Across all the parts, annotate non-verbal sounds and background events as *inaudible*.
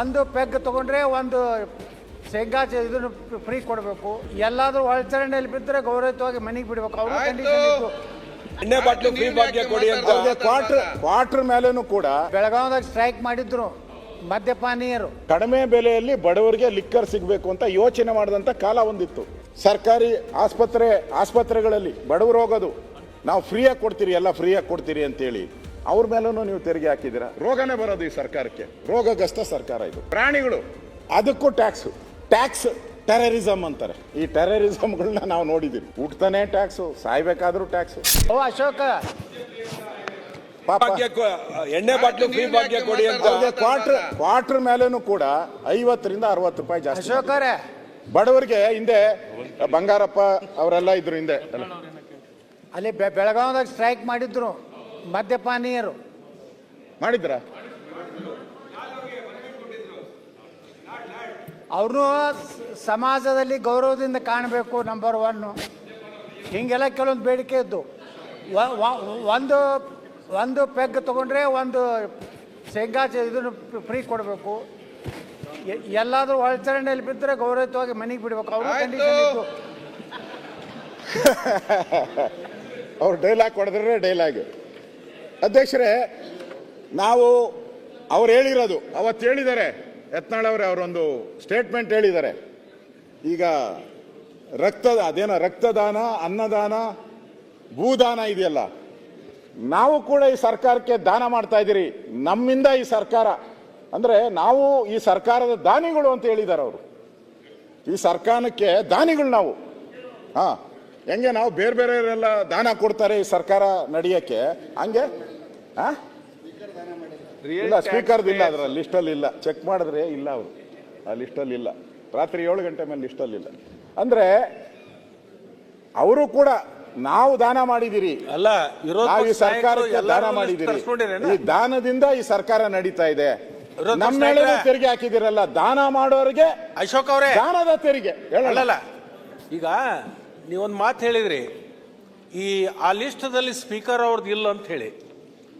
ಒಂದು ಪೆಗ್ ತೊಗೊಂಡ್ರೆ ಒಂದು ಶೇಂಗಾ ಚ- ಇದನ್ನು ಫ್ರೀ ಕೊಡಬೇಕು. ಎಲ್ಲಾದರೂ ಒಳಚರಣೆಯಲ್ಲಿ ಬಿದ್ದರೆ ಗೌರವಿತವಾಗಿ ಮನೆಗೆ ಬಿಡಬೇಕು. ಅವರು ಆಯ್ತು. ಕಂಡೀಷನ್ ಇತ್ತು. ಎಣ್ಣೆ ಬಾಟ್ಲು ಫ್ರೀ ಭಾಗ್ಯ ಕೊಡಿ ಅಂತ. ಅವ್ರಿಗೆ ಕ್ವಾರ್ಟರ್ ಕ್ವಾರ್ಟರ್ ಮೇಲೇನು ಕೂಡ ಬೆಳಗಾವದಾಗ ಸ್ಟ್ರೈಕ್ ಮಾಡಿದ್ರು ಮದ್ಯಪಾನೀಯರು. ಕಡಿಮೆ ಬೆಲೆಯಲ್ಲಿ ಬಡವರಿಗೆ ಲಿಕ್ಕರ್ ಸಿಗಬೇಕು ಅಂತ ಯೋಚನೆ ಮಾಡಿದಂಥ ಕಾಲ ಒಂದಿತ್ತು. ಸರ್ಕಾರಿ ಆಸ್ಪತ್ರೆ ಆಸ್ಪತ್ರೆಗಳಲ್ಲಿ ಬಡವರು ಹೋಗೋದು. ನಾವು ಫ್ರೀಯಾಗಿ ಕೊಡ್ತೀರಿ ಎಲ್ಲ ಫ್ರೀಯಾಗಿ ಕೊಡ್ತೀರಿ ಅಂತೇಳಿ. ಅವ್ರ ಮೇಲೂ ನೀವು ತೆರಿಗೆ ಹಾಕಿದ್ದೀರಾ? ರೋಗನೇ ಬರೋದು ಈ ಸರ್ಕಾರಕ್ಕೆ. ರೋಗಗ್ರಸ್ತ ಸರ್ಕಾರ ಇದು. ಪ್ರಾಣಿಗಳು. ಅದಕ್ಕೂ ಟ್ಯಾಕ್ಸು. ಟ್ಯಾಕ್ಸ್ ಟೆರರಿಸಮ್ ಅಂತಾರೆ. ಈ ಟೆರರಿಸಮ್ಗಳನ್ನ ನಾವು ನೋಡಿದ್ದೀವಿ. ಹುಟ್ತಾನೆ ಟ್ಯಾಕ್ಸು ಸಾಯ್ಬೇಕಾದ್ರೂ ಟ್ಯಾಕ್ಸು. ಓ ಅಶೋಕ. ಪಾಪ. ಎಣ್ಣೆ ಬಾಟ್ಲು ಫ್ರೀ ಭಾಗ್ಯ ಕೊಡಿ ಅಂತ. ಕ್ವಾರ್ಟರ್ ಕ್ವಾರ್ಟರ್ ಮೇಲೇನು ಕೂಡ ಐವತ್ತರಿಂದ ಅರವತ್ತು ರೂಪಾಯಿ ಜಾಸ್ತಿ ಅಶೋಕರೇ. ಬಡವರಿಗೆ ಹಿಂದೆ ಬಂಗಾರಪ್ಪ ಅವರೆಲ್ಲ ಇದ್ರು ಹಿಂದೆ. ಅಲ್ಲಿ ಬೆ- ಬೆಳಗಾವದಾಗ ಸ್ಟ್ರೈಕ್ ಮಾಡಿದ್ರು. ಮದ್ಯಪಾನೀಯರು ಮಾಡಿದ್ರ? ಅವ್ರನ್ನೂ ಸಮಾಜದಲ್ಲಿ ಗೌರವದಿಂದ ಕಾಣಬೇಕು ನಂಬರ್ ಒನ್ನು ಹೀಗೆಲ್ಲ ಕೆಲವೊಂದು ಬೇಡಿಕೆ ಇದ್ದು. ಒಂದು ಒಂದು ಪೆಗ್ ತಗೊಂಡ್ರೆ ಒಂದು ಶೇಂಗಾ ಇದನ್ನು ಫ್ರೀ ಕೊಡಬೇಕು. ಎಲ್ಲಾದರೂ ಒಳಚರಂಡಿಯಲ್ಲಿ ಬಿದ್ದರೆ ಗೌರವಯುತವಾಗಿ ಮನೆಗೆ ಬಿಡಬೇಕು. ಅವರು ಅವ್ರು ಡೈಲಾಗ್ ಕೊಡಿದ್ರೆ ಡೈಲಾಗ್ ಅಧ್ಯಕ್ಷರೇ ನಾವು ಅವ್ರು ಹೇಳಿರೋದು. ಅವತ್ತು ಹೇಳಿದ್ದಾರೆ. ಯತ್ನಾಳ್ ಅವರೇ ಅವರೊಂದು ಸ್ಟೇಟ್ಮೆಂಟ್ ಹೇಳಿದ್ದಾರೆ. ಈಗ ರಕ್ತದ ಅದೇನೋ ರಕ್ತದಾನ ಅನ್ನದಾನ ಭೂದಾನ ಇದೆಯಲ್ಲ ನಾವು ಕೂಡ ಈ ಸರ್ಕಾರಕ್ಕೆ ದಾನ ಮಾಡ್ತಾ ಇದ್ದೀರಿ. ನಮ್ಮಿಂದ ಈ ಸರ್ಕಾರ ಅಂದರೆ ನಾವು ಈ ಸರ್ಕಾರದ ದಾನಿಗಳು ಅಂತ ಹೇಳಿದ್ದಾರೆ ಅವರು. ಈ ಸರ್ಕಾರಕ್ಕೆ ದಾನಿಗಳು ನಾವು. ಹಾ. ಹೆಂಗೆ ನಾವು ಬೇರೆ ಬೇರೆಯವರೆಲ್ಲ ದಾನ ಕೊಡ್ತಾರೆ ಈ ಸರ್ಕಾರ ನಡೆಯಕ್ಕೆ? ಹಂಗೆ? ಹಾ ಇಲ್ಲ ಸ್ಪೀಕರ್ದು ಇಲ್ಲ ಅದರ ಲಿಸ್ಟಲ್ಲಿ ಇಲ್ಲ. ಚೆಕ್ ಮಾಡಿದ್ರೆ ಇಲ್ಲ ಅವರು. ಆ ಲಿಸ್ಟಲ್ಲಿ ಇಲ್ಲ. ರಾತ್ರಿ ಏಳು ಗಂಟೆ ಮೇಲೆ ಲಿಸ್ಟಲ್ಲಿ ಇಲ್ಲ. ಅಂದ್ರೆ ಅವರು ಕೂಡ ನಾವು ದಾನ ಮಾಡಿದಿರಿ ಅಲ್ಲ ನಾವು ಈ ಸರ್ಕಾರಕ್ಕೆ ದಾನ ಮಾಡಿದಿರಿ ಈ ದಾನದಿಂದ ಈ ಸರ್ಕಾರ ನಡೀತಾ ಇದೆ. ನಮ್ಮ ಮೇಲೆ ತೆರಿಗೆ ಹಾಕಿದಿರಲ್ಲ ದಾನ ಮಾಡೋರಿಗೆ ಅಶೋಕ್ ಅವರೇ. ದಾನದ ತೆರಿಗೆ. ಹೇಳಲ್ಲ ಈಗ ನೀವೊಂದು ಮಾತು ಹೇಳಿದ್ರಿ ಈ ಆ ಲಿಸ್ಟದಲ್ಲಿ ಸ್ಪೀಕರ್ ಅವ್ರದ್ದು ಇಲ್ಲ ಅಂತ ಹೇಳಿ.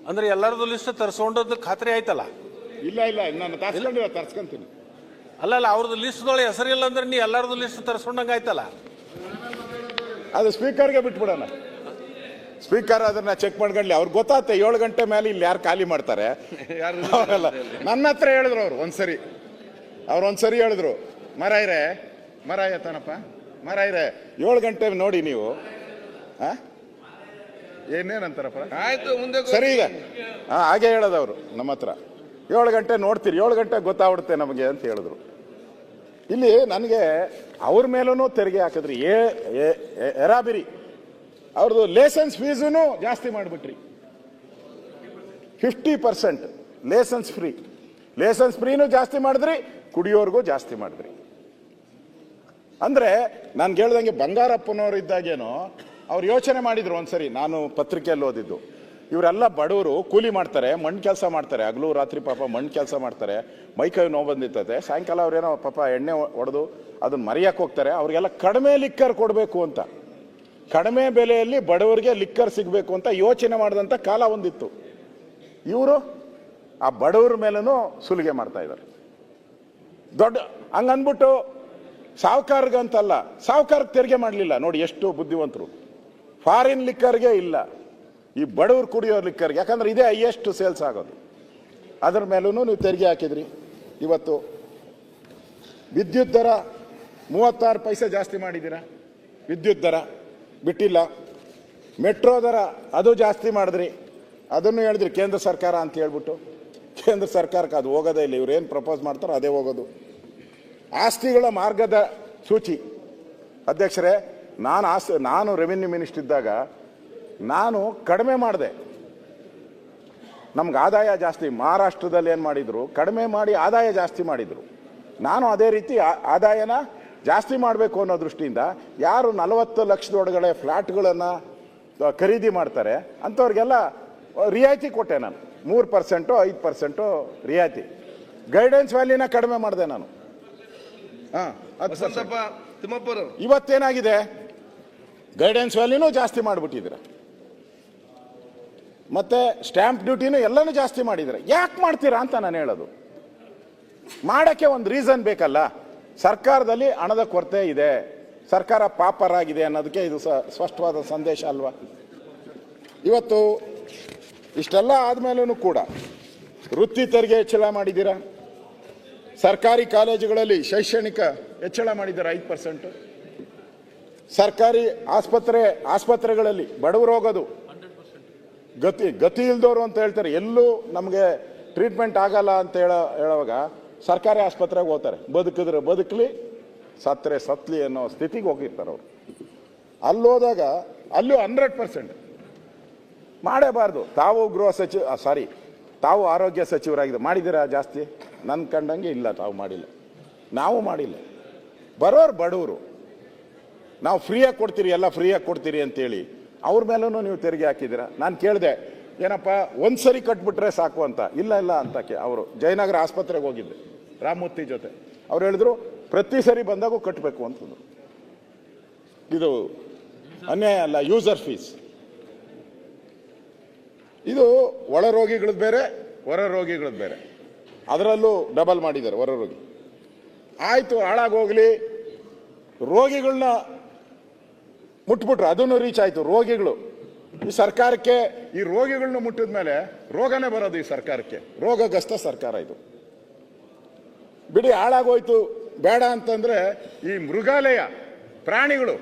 ಅಂದ್ರೆ ಎಲ್ಲರದ್ದು ಲಿಸ್ಟ್ ತರಿಸ್ಕೊಂಡದ್ದು ಖಾತ್ರಿ ಆಯ್ತಲ್ಲ? ಇಲ್ಲ ಇಲ್ಲ ನಾನು ತರ್ಸ್ಕೊಂಡಿಲ್ಲ ತರ್ಸ್ಕೊಂತೀನಿ. ಅಲ್ಲ ಅವ್ರದ್ದು ಲಿಸ್ಟ್ದೊಳಗೆ ಹೆಸರಿಲ್ಲ ಅಂದ್ರೆ ನೀ ಎಲ್ಲರದ್ದು ಲಿಸ್ಟ್ ತರಿಸ್ಕೊಂಡಂಗೆ ಆಯ್ತಲ್ಲ? ಅದು ಸ್ಪೀಕರ್ಗೆ ಬಿಟ್ಬಿಡೋಣ. ಸ್ಪೀಕರ್ ಅದನ್ನ ಚೆಕ್ ಮಾಡ್ಕೊಂಡ್ಲಿ. ಅವ್ರಿಗೆ ಗೊತ್ತಾಗುತ್ತೆ ಏಳು ಗಂಟೆ ಮೇಲೆ ಇಲ್ಲಿ ಯಾರು ಖಾಲಿ ಮಾಡ್ತಾರೆ. *laughs* ಅವರೆಲ್ಲ ನನ್ನ ಹತ್ರ ಹೇಳಿದ್ರು ಅವ್ರು ಒಂದ್ಸರಿ. ಅವ್ರು ಒಂದ್ಸರಿ ಹೇಳಿದ್ರು ಮರಾಯ್ರೆ ಮರ ಎತ್ತಾನಪ್ಪ ಮರಾಯ್ರೆ ಏಳು ಗಂಟೆ ನೋಡಿ ನೀವು. ಆ? ಏನೇನಂತಾರಪ್ಪ? ಆಯ್ತು ಮುಂದೆ ಸರಿ ಈಗ. ಹಾ ಹಾಗೆ ಹೇಳೋದು ಅವರು ನಮ್ಮ ಹತ್ರ. ಏಳು ಗಂಟೆ ನೋಡ್ತೀರಿ ಏಳು ಗಂಟೆ ಗೊತ್ತಾಗ್ಬಿಡುತ್ತೆ ನಮಗೆ ಅಂತ ಹೇಳಿದ್ರು. ಇಲ್ಲಿ ನನಗೆ ಅವ್ರ ಮೇಲೂ ತೆರಿಗೆ ಹಾಕಿದ್ರಿ. ಏ- ಎರಾಬಿರಿ. ಅವ್ರದ್ದು ಲೇಸನ್ಸ್ ಫೀಸೂ ಜಾಸ್ತಿ ಮಾಡಿಬಿಟ್ರಿ. Fifty percent licence free licence ಫ್ರೀನೂ ಜಾಸ್ತಿ ಮಾಡಿದ್ರಿ ಕುಡಿಯೋರ್ಗೂ ಜಾಸ್ತಿ ಮಾಡಿದ್ರಿ. ಅಂದ್ರೆ ನಾನು ಹೇಳ್ದಂಗೆ ಬಂಗಾರಪ್ಪನವ್ರು ಇದ್ದಾಗೇನೋ ಅವ್ರು ಯೋಚನೆ ಮಾಡಿದ್ರು ಒಂದ್ಸರಿ, ನಾನು ಪತ್ರಿಕೆಯಲ್ಲಿ ಓದಿದ್ದು. ಇವರೆಲ್ಲ ಬಡವರು ಕೂಲಿ ಮಾಡ್ತಾರೆ, ಮಣ್ಣು ಕೆಲಸ ಮಾಡ್ತಾರೆ. ಹಗಲು ರಾತ್ರಿ ಪಾಪ ಮಣ್ಣು ಕೆಲಸ ಮಾಡ್ತಾರೆ. ಮೈಕೈ ನೋವು ಬಂದಿರ್ತದೆ. ಸಾಯಂಕಾಲ ಅವ್ರೇನೋ ಪಾಪ ಎಣ್ಣೆ ಹೊಡೆದು ಅದನ್ನ ಮರೆಯಕ್ಕೆ ಹೋಗ್ತಾರೆ. ಅವರಿಗೆಲ್ಲ ಕಡಿಮೆ ಲಿಕ್ಕರ್ ಕೊಡಬೇಕು ಅಂತ. ಕಡಿಮೆ ಬೆಲೆಯಲ್ಲಿ ಬಡವರಿಗೆ ಲಿಕ್ಕರ್ ಸಿಗಬೇಕು ಅಂತ ಯೋಚನೆ ಮಾಡಿದಂಥ ಕಾಲ ಒಂದಿತ್ತು. ಇವರು ಆ ಬಡವರ ಮೇಲೂ ಸುಲಿಗೆ ಮಾಡ್ತಾ ಇದ್ದಾರೆ. ದೊಡ್ಡ ಹಂಗನ್ಬಿಟ್ಟು ಸಾವುಕಾರ್ಗಂತಲ್ಲ ಸಾವುಕಾರ್ಗೆ ತೆರಿಗೆ ಮಾಡಲಿಲ್ಲ. ನೋಡಿ ಎಷ್ಟು ಬುದ್ಧಿವಂತರು. ಫಾರಿನ್ ಲಿಕ್ಕರ್ಗೆ ಇಲ್ಲ. ಈ ಬಡವರು ಕುಡಿಯೋ ಲಿಕ್ಕರ್ಗೆ ಯಾಕಂದ್ರೆ ಇದೇ ಹೈಯೆಸ್ಟ್ ಸೇಲ್ಸ್ ಆಗೋದು. ಅದ್ರ ಮೇಲೂ ನೀವು ತೆರಿಗೆ ಹಾಕಿದ್ರಿ. ಇವತ್ತು ವಿದ್ಯುತ್ ದರ ಮೂವತ್ತಾರು ಪೈಸೆ ಜಾಸ್ತಿ ಮಾಡಿದ್ದೀರಾ? ವಿದ್ಯುತ್ ದರ ಬಿಟ್ಟಿಲ್ಲ. ಮೆಟ್ರೋ ದರ ಅದು ಜಾಸ್ತಿ ಮಾಡಿದ್ರಿ. ಅದನ್ನು ಹೇಳಿದ್ರಿ ಕೇಂದ್ರ ಸರ್ಕಾರ ಅಂತ ಹೇಳ್ಬಿಟ್ಟು. ಕೇಂದ್ರ ಸರ್ಕಾರಕ್ಕೆ ಅದು ಹೋಗೋದೇ ಇಲ್ಲ. ಇವ್ರು ಏನು ಪ್ರಪೋಸ್ ಮಾಡ್ತಾರೋ ಅದೇ ಹೋಗೋದು. ಆಸ್ತಿಗಳ ಮಾರ್ಗದ ಸೂಚಿ. ಅಧ್ಯಕ್ಷರೇ, ನಾನು ಆಸ್ತಿ ನಾನು ರೆವಿನ್ಯೂ ಮಿನಿಸ್ಟರ್ ಇದ್ದಾಗ ನಾನು ಕಡಿಮೆ ಮಾಡಿದೆ. ನಮ್ಗೆ ಆದಾಯ ಜಾಸ್ತಿ, ಮಹಾರಾಷ್ಟ್ರದಲ್ಲಿ ಏನು ಮಾಡಿದರು, ಕಡಿಮೆ ಮಾಡಿ ಆದಾಯ ಜಾಸ್ತಿ ಮಾಡಿದರು. ನಾನು ಅದೇ ರೀತಿ ಆದಾಯನ ಜಾಸ್ತಿ ಮಾಡಬೇಕು ಅನ್ನೋ ದೃಷ್ಟಿಯಿಂದ ಯಾರು ನಲವತ್ತು ಲಕ್ಷದೊಳಗಡೆ ಫ್ಲ್ಯಾಟ್ಗಳನ್ನು ಖರೀದಿ ಮಾಡ್ತಾರೆ, ಅಂಥವ್ರಿಗೆಲ್ಲ ರಿಯಾಯಿತಿ ಕೊಟ್ಟೆ ನಾನು. ಮೂರು ಪರ್ಸೆಂಟು, ಐದು ಪರ್ಸೆಂಟು ರಿಯಾಯಿತಿ. ಗೈಡೆನ್ಸ್ ವ್ಯಾಲಿನ ಕಡಿಮೆ ಮಾಡಿದೆ ನಾನು. ವಸಂತಪ್ಪ ತಿಮ್ಮಪ್ಪರು. ಇವತ್ತೇನಾಗಿದೆ? ಗೈಡೆನ್ಸ್ ವ್ಯಾಲ್ಯೂನೂ ಜಾಸ್ತಿ ಮಾಡಿಬಿಟ್ಟಿದ್ದೀರ. ಮತ್ತೆ ಸ್ಟ್ಯಾಂಪ್ ಡ್ಯೂಟಿನೂ ಎಲ್ಲನೂ ಜಾಸ್ತಿ ಮಾಡಿದ್ರೆ ಯಾಕೆ ಮಾಡ್ತೀರಾ ಅಂತ ನಾನು ಹೇಳೋದು. ಮಾಡೋಕ್ಕೆ ಒಂದು ರೀಸನ್ ಬೇಕಲ್ಲ. ಸರ್ಕಾರದಲ್ಲಿ ಹಣದ ಕೊರತೆ ಇದೆ. ಸರ್ಕಾರ ಪಾಪರಾಗಿದೆ ಅನ್ನೋದಕ್ಕೆ ಇದು ಸ್ಪಷ್ಟವಾದ ಸಂದೇಶ ಅಲ್ವಾ? ಇವತ್ತು ಇಷ್ಟೆಲ್ಲ ಆದಮೇಲೂ ಕೂಡ ವೃತ್ತಿ ತೆರಿಗೆ ಹೆಚ್ಚಳ ಮಾಡಿದ್ದೀರಾ? ಸರ್ಕಾರಿ ಕಾಲೇಜುಗಳಲ್ಲಿ ಶೈಕ್ಷಣಿಕ ಹೆಚ್ಚಳ ಮಾಡಿದ್ದಾರೆ ಐದು ಪರ್ಸೆಂಟ್ ಸರ್ಕಾರಿ ಆಸ್ಪತ್ರೆ, ಆಸ್ಪತ್ರೆಗಳಲ್ಲಿ ಬಡವರು ಹೋಗೋದು ಗತಿ ಗತಿ ಇಲ್ದವರು ಅಂತ ಹೇಳ್ತಾರೆ. ಎಲ್ಲೂ ನಮಗೆ ಟ್ರೀಟ್ಮೆಂಟ್ ಆಗಲ್ಲ ಅಂತ ಹೇಳೋ, ಹೇಳುವಾಗ ಸರ್ಕಾರಿ ಆಸ್ಪತ್ರೆಗೆ ಹೋಗ್ತಾರೆ. ಬದುಕಿದ್ರೆ ಬದುಕಲಿ, ಸತ್ತರೆ ಸತ್ಲಿ ಅನ್ನೋ ಸ್ಥಿತಿಗೆ ಹೋಗಿರ್ತಾರೆ ಅವರು. ಅಲ್ಲಿ ಹೋದಾಗ ಅಲ್ಲೂ ಹಂಡ್ರೆಡ್ ಪರ್ಸೆಂಟ್ ಮಾಡೇಬಾರ್ದು ತಾವು ಗೃಹ ಸಚಿವ ಸಾರಿ ತಾವು ಆರೋಗ್ಯ ಸಚಿವರಾಗಿದೆ ಮಾಡಿದ್ದೀರಾ ಜಾಸ್ತಿ? ನನ್ನ ಕಂಡಂಗೆ ಇಲ್ಲ ತಾವು ಮಾಡಿಲ್ಲ. ನಾವು ಮಾಡಿಲ್ಲ. ಬರೋರು ಬಡವರು. ನಾವು ಫ್ರೀಯಾಗಿ ಕೊಡ್ತೀರಿ, ಎಲ್ಲ ಫ್ರೀಯಾಗಿ ಕೊಡ್ತೀರಿ ಅಂತೇಳಿ ಅವ್ರ ಮೇಲೂ ನೀವು ತೆರಿಗೆ ಹಾಕಿದ್ದೀರ? ನಾನು ಕೇಳಿದೆ, ಏನಪ್ಪ, ಒಂದು ಸರಿ ಕಟ್ಬಿಟ್ರೆ ಸಾಕು ಅಂತ. ಇಲ್ಲ ಇಲ್ಲ ಅಂತ ಅವರು. ಜಯನಗರ ಆಸ್ಪತ್ರೆಗೆ ಹೋಗಿದ್ದೆ, ರಾಮಮೂರ್ತಿ ಜೊತೆ. ಅವ್ರು ಹೇಳಿದ್ರು, ಪ್ರತಿ ಸರಿ ಬಂದಾಗೂ ಕಟ್ಟಬೇಕು ಅಂತಂದ್ರು ಇದು ಅನ್ಯಾಯ ಅಲ್ಲ ಯೂಸರ್ ಫೀಸ್ ಇದು ಒಳ ರೋಗಿಗಳದ್ದು ಬೇರೆ, ಹೊರ ರೋಗಿಗಳದ್ದು ಬೇರೆ. ಅದರಲ್ಲೂ ಡಬಲ್ ಮಾಡಿದ್ದಾರೆ ಹೊರ ರೋಗಿ ಆಯಿತು, ಹಾಳಾಗೋಗ್ಲಿ. ರೋಗಿಗಳನ್ನ ಮುಟ್ಬಿಟ್ರು, ಅದನ್ನು ರೀಚ್ ಆಯಿತು ರೋಗಿಗಳು. ಈ ಸರ್ಕಾರಕ್ಕೆ, ಈ ರೋಗಿಗಳನ್ನ ಮುಟ್ಟಿದ ಮೇಲೆ ರೋಗನೇ ಬರೋದು ಈ ಸರ್ಕಾರಕ್ಕೆ. ರೋಗಗ್ರಸ್ತ ಸರ್ಕಾರ ಇದು. ಬಿಡಿ, ಹಾಳಾಗೋಯ್ತು, ಬೇಡ ಅಂತಂದ್ರೆ ಈ ಮೃಗಾಲಯ, ಪ್ರಾಣಿಗಳು,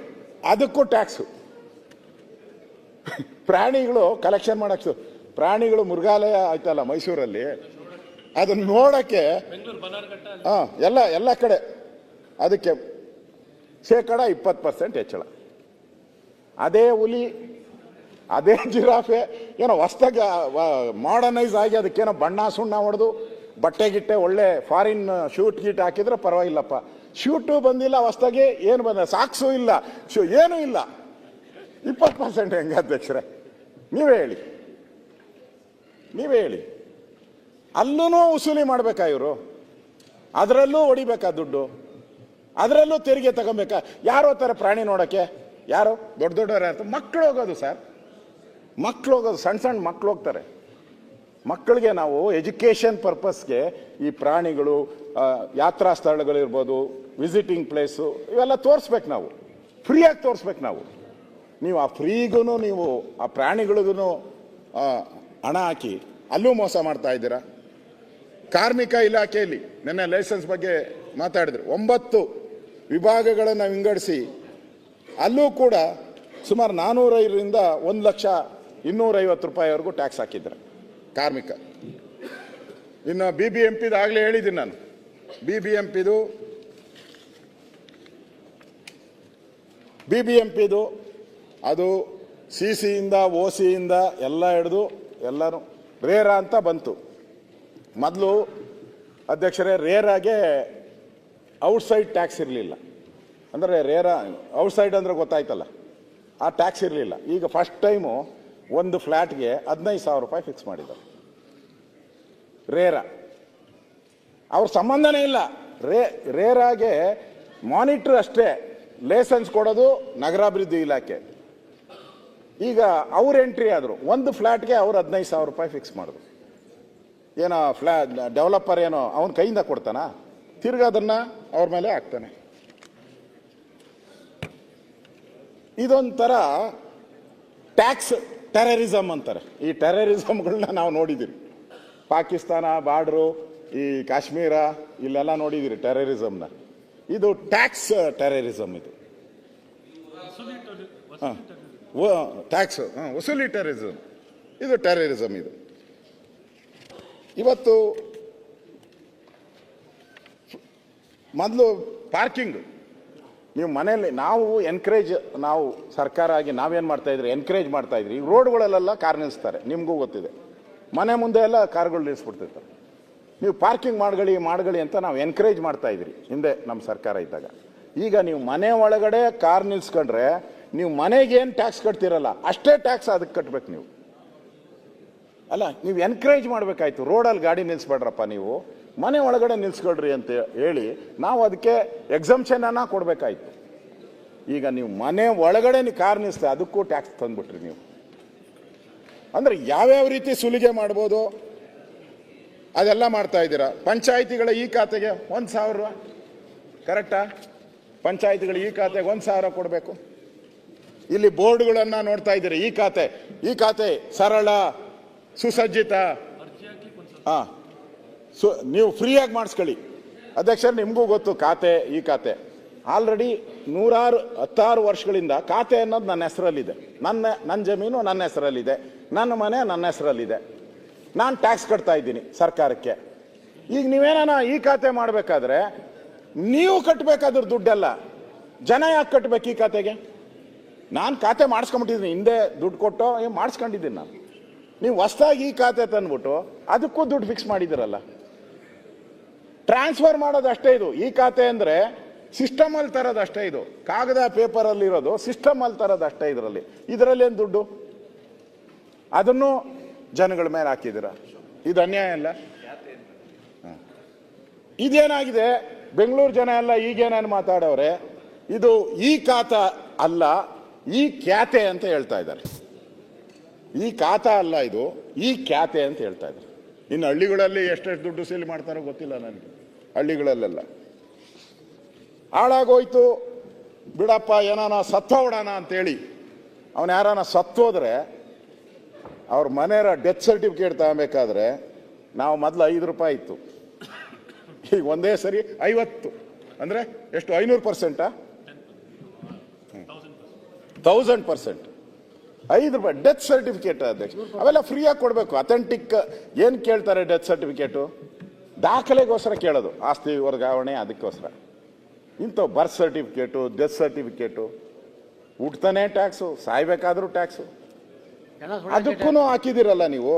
ಅದಕ್ಕೂ ಟ್ಯಾಕ್ಸು ಪ್ರಾಣಿಗಳು ಕಲೆಕ್ಷನ್ ಮಾಡಕ್ಕೆ ಪ್ರಾಣಿಗಳು ಮೃಗಾಲಯ ಆಯ್ತಲ್ಲ ಮೈಸೂರಲ್ಲಿ? ಅದನ್ನ ನೋಡಕ್ಕೆ ಹಾ ಎಲ್ಲ ಎಲ್ಲ ಕಡೆ. ಅದಕ್ಕೆ ಶೇಕಡ ಇಪ್ಪತ್ತು ಪರ್ಸೆಂಟ್ ಹೆಚ್ಚಳ. ಅದೇ ಹುಲಿ ಅದೇ ಜಿರಾಫೆ ಏನೋ ಹೊಸ್ದಾಗಿ ಮಾಡರ್ನೈಸ್ ಆಗಿ ಅದಕ್ಕೇನೋ ಬಣ್ಣ ಸುಣ್ಣ ಹೊಡೆದು ಬಟ್ಟೆ ಗಿಟ್ಟೆ ಒಳ್ಳೆ ಫಾರಿನ್ ಶೂಟ್ ಗೀಟ್ ಹಾಕಿದ್ರೆ ಪರವಾಗಿಲ್ಲಪ್ಪ. ಶೂಟು ಬಂದಿಲ್ಲ ಹೊಸ್ದಾಗಿ ಏನು ಬಂದ ಸಾಕ್ಸು ಇಲ್ಲ ಶೂ ಏನೂ ಇಲ್ಲ. ಇಪ್ಪತ್ತು ಪರ್ಸೆಂಟ್ ಹೆಂಗೆ ಅಧ್ಯಕ್ಷರೇ? ನೀವೇ ಹೇಳಿ. ನೀವೇ ಹೇಳಿ. ಅಲ್ಲೂ ವಸೂಲಿ ಮಾಡಬೇಕಾ ಇವರು? ಅದರಲ್ಲೂ ಹೊಡಿಬೇಕಾ ದುಡ್ಡು? ಅದರಲ್ಲೂ ತೆರಿಗೆ ತಗೊಬೇಕಾ? ಯಾರು ಹೋಗ್ತಾರೆ ಪ್ರಾಣಿ ನೋಡೋಕ್ಕೆ? ಯಾರು? ದೊಡ್ಡ ದೊಡ್ಡವ್ರು ಯಾರು? ಮಕ್ಕಳು ಹೋಗೋದು ಸರ್. ಮಕ್ಕಳು ಹೋಗೋದು ಸಣ್ಣ ಸಣ್ಣ ಮಕ್ಕಳು ಹೋಗ್ತಾರೆ. ಮಕ್ಕಳಿಗೆ ನಾವು ಎಜುಕೇಷನ್ ಪರ್ಪಸ್ಗೆ ಈ ಪ್ರಾಣಿಗಳು ಯಾತ್ರಾ ಸ್ಥಳಗಳಿರ್ಬೋದು ವಿಸಿಟಿಂಗ್ ಪ್ಲೇಸು, ಇವೆಲ್ಲ ತೋರಿಸ್ಬೇಕು ನಾವು. ಫ್ರೀಯಾಗಿ ತೋರಿಸ್ಬೇಕು ನಾವು. ನೀವು ಆ ಫ್ರೀಗೂ ನೀವು ಆ ಪ್ರಾಣಿಗಳಿಗೂ ಹಣ ಹಾಕಿ ಅಲ್ಲೂ ಮೋಸ ಮಾಡ್ತಾ ಇದ್ದೀರಾ? ಕಾರ್ಮಿಕ ಇಲಾಖೆಯಲ್ಲಿ ನಿನ್ನೆ ಲೈಸೆನ್ಸ್ ಬಗ್ಗೆ ಮಾತಾಡಿದ್ರು. ಒಂಬತ್ತು ವಿಭಾಗಗಳನ್ನು ವಿಂಗಡಿಸಿ, ಅಲ್ಲೂ ಕೂಡ ಸುಮಾರು ನಾನ್ನೂರೈದರಿಂದ ಒಂದು ಲಕ್ಷ ಇನ್ನೂರೈವತ್ತು ರೂಪಾಯಿವರೆಗೂ ಟ್ಯಾಕ್ಸ್ ಹಾಕಿದ್ದಾರೆ ಕಾರ್ಮಿಕ. ಇನ್ನು ಬಿ ಬಿ ಎಂ ಪಿದು ಆಗಲೇ ಹೇಳಿದ್ದೀನಿ ನಾನು. ಬಿ ಬಿ ಎಂ ಪಿದು ಬಿ ಬಿ ಎಂ ಪಿದು ಅದು ಸಿ ಸಿಯಿಂದ ಓ ಸಿಯಿಂದ ಎಲ್ಲ ಹಿಡಿದು ಎಲ್ಲರೂ ರೇರ ಅಂತ ಬಂತು. ಮೊದಲು ಅಧ್ಯಕ್ಷರೇ ರೇರಾಗೆ ಔಟ್ಸೈಡ್ ಟ್ಯಾಕ್ಸ್ ಇರಲಿಲ್ಲ. ಅಂದರೆ ರೇರ ಔಟ್ಸೈಡ್ ಅಂದರೆ ಗೊತ್ತಾಯ್ತಲ್ಲ. ಆ ಟ್ಯಾಕ್ಸ್ ಇರಲಿಲ್ಲ. ಈಗ ಫಸ್ಟ್ ಟೈಮು ಒಂದು ಫ್ಲ್ಯಾಟ್ಗೆ ಹದಿನೈದು ಸಾವಿರ ರೂಪಾಯಿ ಫಿಕ್ಸ್ ಮಾಡಿದ್ದಾರೆ. ರೇರ ಅವ್ರ ಸಂಬಂಧನೇ ಇಲ್ಲ. ರೇ ರೇರಾಗೆ ಮಾನಿಟ್ರ್ ಅಷ್ಟೇ. ಲೈಸೆನ್ಸ್ ಕೊಡೋದು ನಗರಾಭಿವೃದ್ಧಿ ಇಲಾಖೆ. ಈಗ ಅವ್ರ ಎಂಟ್ರಿ ಆದರು. ಒಂದು ಫ್ಲ್ಯಾಟ್ಗೆ ಅವ್ರು ಹದಿನೈದು ಸಾವಿರ ರೂಪಾಯಿ ಫಿಕ್ಸ್ ಮಾಡಿದ್ರು. ಏನೋ ಫ್ಲಾ ಡೆವಲಪರ್ ಏನೋ ಅವನ ಕೈಯಿಂದ ಕೊಡ್ತಾನ? ತಿರ್ಗಾ ಅದನ್ನ ಅವ್ರ ಮೇಲೆ ಹಾಕ್ತಾನೆ. ಇದೊಂಥರ ಟ್ಯಾಕ್ಸ್ ಟೆರರಿಸಮ್ ಅಂತಾರೆ. ಈ ಟೆರರಿಸಮ್ಗಳನ್ನ ನಾವು ನೋಡಿದ್ದೀವಿ ಪಾಕಿಸ್ತಾನ ಬಾರ್ಡ್ರು ಈ ಕಾಶ್ಮೀರ ಇಲ್ಲೆಲ್ಲ ನೋಡಿದ್ದೀರಿ ಟೆರರಿಸಮ್ನ ಇದು ಟ್ಯಾಕ್ಸ್ ಟೆರರಿಸಮ್ ಇದು. ಟ್ಯಾಕ್ಸ್ ವಸೂಲಿ ಟೆರರಿಸಮ್ ಇದು ಟೆರರಿಸಮ್ ಇದು. ಇವತ್ತು ಮೊದಲು ಪಾರ್ಕಿಂಗ್. ನೀವು ಮನೆಯಲ್ಲಿ ನಾವು ಎನ್ಕರೇಜ್ ನಾವು ಸರ್ಕಾರ ಆಗಿ ನಾವೇನು ಮಾಡ್ತಾ ಇದ್ರಿ ಎನ್ಕರೇಜ್ ಮಾಡ್ತಾ ಇದ್ರಿ. ಈಗ ರೋಡ್ಗಳಲ್ಲೆಲ್ಲ ಕಾರ್ ನಿಲ್ಲಿಸ್ತಾರೆ ನಿಮಗೂ ಗೊತ್ತಿದೆ. ಮನೆ ಮುಂದೆ ಎಲ್ಲ ಕಾರ್ಗಳು ನಿಲ್ಲಿಸ್ಬಿಡ್ತಿರ್ತಾರೆ ನೀವು ಪಾರ್ಕಿಂಗ್ ಮಾಡ್ಗಳಿ ಮಾಡ್ಗಳಿ ಅಂತ ನಾವು ಎನ್ಕರೇಜ್ ಮಾಡ್ತಾ ಇದ್ರಿ, ಹಿಂದೆ ನಮ್ಮ ಸರ್ಕಾರ ಇದ್ದಾಗ. ಈಗ ನೀವು ಮನೆ ಒಳಗಡೆ ಕಾರ್ ನಿಲ್ಸ್ಕೊಂಡ್ರೆ, ನೀವು ಮನೆಗೇನು ಟ್ಯಾಕ್ಸ್ ಕಟ್ತಿರಲ್ಲ, ಅಷ್ಟೇ ಟ್ಯಾಕ್ಸ್ ಅದಕ್ಕೆ ಕಟ್ಬೇಕು ನೀವು. ಅಲ್ಲ, ನೀವು ಎನ್ಕರೇಜ್ ಮಾಡಬೇಕಾಯ್ತು. ರೋಡಲ್ಲಿ ಗಾಡಿ ನಿಲ್ಲಿಸ್ಬೇಡ್ರಪ್ಪ ನೀವು. ಮನೆ ಒಳಗಡೆ ನಿಲ್ಲಿಸ್ಕೊಳ್ರಿ ಅಂತ ಹೇಳಿ ನಾವು ಅದಕ್ಕೆ ಎಕ್ಸಮ್ಷನ್ ಅನ್ನ ಕೊಡಬೇಕಾಯ್ತು. ಈಗ ನೀವು ಮನೆ ಒಳಗಡೆ ನೀವು ಕಾರ್ ನಿಲ್ಲಿಸ್ತೀವಿ ಅದಕ್ಕೂ ಟ್ಯಾಕ್ಸ್ ತಂದ್ಬಿಟ್ರಿ ನೀವು. ಅಂದ್ರೆ ಯಾವ್ಯಾವ ರೀತಿ ಸುಲಿಗೆ ಮಾಡ್ಬೋದು? ಅದೆಲ್ಲ ಮಾಡ್ತಾ ಇದ್ದೀರಾ? ಪಂಚಾಯಿತಿಗಳ ಈ ಖಾತೆಗೆ ಒಂದು ಸಾವಿರ ರೂಪಾಯಿ. ಕರೆಕ್ಟಾ? ಪಂಚಾಯಿತಿಗಳ ಈ ಖಾತೆಗೆ ಒಂದು ಸಾವಿರ ಕೊಡಬೇಕು. ಇಲ್ಲಿ ಬೋರ್ಡ್ಗಳನ್ನು ನೋಡ್ತಾ ಇದ್ದೀರಿ, ಈ ಖಾತೆ. ಈ ಖಾತೆ ಸರಳ ಸುಸಜ್ಜಿತ. ಹಾ. ಸು, ನೀವು ಫ್ರೀಯಾಗಿ ಮಾಡಿಸ್ಕೊಳ್ಳಿ. ಅಧ್ಯಕ್ಷ ನಿಮಗೂ ಗೊತ್ತು, ಖಾತೆ, ಈ ಖಾತೆ. ಆಲ್ರೆಡಿ ನೂರಾರು, ಹತ್ತಾರು ವರ್ಷಗಳಿಂದ ಖಾತೆ ಅನ್ನೋದು ನನ್ನ ಹೆಸರಲ್ಲಿದೆ. ನನ್ನ ನನ್ನ ಜಮೀನು ನನ್ನ ಹೆಸರಲ್ಲಿದೆ. ನನ್ನ ಮನೆ ನನ್ನ ಹೆಸರಲ್ಲಿದೆ. ನಾನು ಟ್ಯಾಕ್ಸ್ ಕಟ್ತಾ ಇದ್ದೀನಿ ಸರ್ಕಾರಕ್ಕೆ. ಈಗ ನೀವೇನ ಈ ಖಾತೆ ಮಾಡಬೇಕಾದ್ರೆ, ನೀವು ಕಟ್ಟಬೇಕಾದ್ರ ದುಡ್ಡೆಲ್ಲ. ಜನ ಯಾಕೆ ಕಟ್ಟಬೇಕು ಈ ಖಾತೆಗೆ? ನಾನು ಖಾತೆ ಮಾಡಿಸ್ಕೊಂಬಿಟ್ಟಿದ್ದೀನಿ ಹಿಂದೆ ದುಡ್ಡು ಕೊಟ್ಟು ಮಾಡಿಸ್ಕೊಂಡಿದ್ದೀನಿ ನಾನು. ನೀವು ಹೊಸ್ದಾಗಿ ಈ ಖಾತೆ ತಂದ್ಬಿಟ್ಟು ಅದಕ್ಕೂ ದುಡ್ಡು ಫಿಕ್ಸ್ ಮಾಡಿದಿರಲ್ಲ ಟ್ರಾನ್ಸ್ಫರ್ ಮಾಡೋದು ಅಷ್ಟೇ ಇದು. ಈ ಖಾತೆ ಅಂದರೆ ಸಿಸ್ಟಮ್ ಅಲ್ಲಿ ತರೋದು ಅಷ್ಟೇ ಇದು. ಕಾಗದ ಪೇಪರ್ ಅಲ್ಲಿ ಇರೋದು ಸಿಸ್ಟಮ್ ಅಲ್ಲಿ ತರೋದು ಅಷ್ಟೇ ಇದರಲ್ಲಿ. ಇದರಲ್ಲಿ ಏನು ದುಡ್ಡು? ಅದನ್ನು ಜನಗಳ ಮೇಲೆ ಹಾಕಿದ್ದೀರ? ಇದು ಅನ್ಯಾಯ ಅಲ್ಲ. ಇದೇನಾಗಿದೆ? ಬೆಂಗಳೂರು ಜನ ಎಲ್ಲ ಈಗೇನೇನು ಮಾತಾಡೋರೆ ಇದು ಈ ಖಾತ ಅಲ್ಲ, ಈ ಖ್ಯಾತೆ ಅಂತ ಹೇಳ್ತಾ ಇದ್ದಾರೆ. ಈ ಖಾತ ಅಲ್ಲ ಇದು ಈ ಖ್ಯಾತೆ ಅಂತ ಹೇಳ್ತಾ ಇದ್ರು. ಇನ್ನು ಹಳ್ಳಿಗಳಲ್ಲಿ ಎಷ್ಟೆಷ್ಟು ದುಡ್ಡು ಸೇಲ್ ಮಾಡ್ತಾರೋ ಗೊತ್ತಿಲ್ಲ ನನಗೆ. ಹಳ್ಳಿಗಳಲ್ಲೆಲ್ಲ. ಹಾಳಾಗೋಯ್ತು ಬಿಡಪ್ಪ ಏನಾನ ಸತ್ತೋಡೋಣ ಅಂತೇಳಿ. ಅವನು ಯಾರಾನ ಸತ್ತೋದ್ರೆ ಅವ್ರ ಮನೆಯರ ಡೆತ್ ಸರ್ಟಿಫಿಕೇಟ್ ತಗೋಬೇಕಾದ್ರೆ ನಾವು ಮೊದಲು ಐದು ರೂಪಾಯಿ ಇತ್ತು. ಈಗ ಒಂದೇ ಸರಿ ಐವತ್ತು. ಅಂದರೆ ಎಷ್ಟು? ಐನೂರು ಪರ್ಸೆಂಟಾ? ತೌಸಂಡ್ ಪರ್ಸೆಂಟ್ ಐದು ರೂಪಾಯಿ ಡೆತ್ ಸರ್ಟಿಫಿಕೇಟ್ ಅಧ್ಯಕ್ಷ. ಅವೆಲ್ಲ ಫ್ರೀಯಾಗಿ ಕೊಡಬೇಕು. ಅಥೆಂಟಿಕ್ ಏನು ಕೇಳ್ತಾರೆ ಡೆತ್ ಸರ್ಟಿಫಿಕೇಟು ದಾಖಲೆಗೋಸ್ಕರ ಕೇಳೋದು. ಆಸ್ತಿ ವರ್ಗಾವಣೆ ಅದಕ್ಕೋಸ್ಕರ. ಇಂಥವು ಬರ್ತ್ ಸರ್ಟಿಫಿಕೇಟು ಡೆತ್ ಸರ್ಟಿಫಿಕೇಟು ಹುಟ್ತಾನೆ ಟ್ಯಾಕ್ಸು ಸಾಯ್ಬೇಕಾದ್ರೂ ಟ್ಯಾಕ್ಸು ಅದಕ್ಕೂ ಹಾಕಿದಿರಲ್ಲ ನೀವು?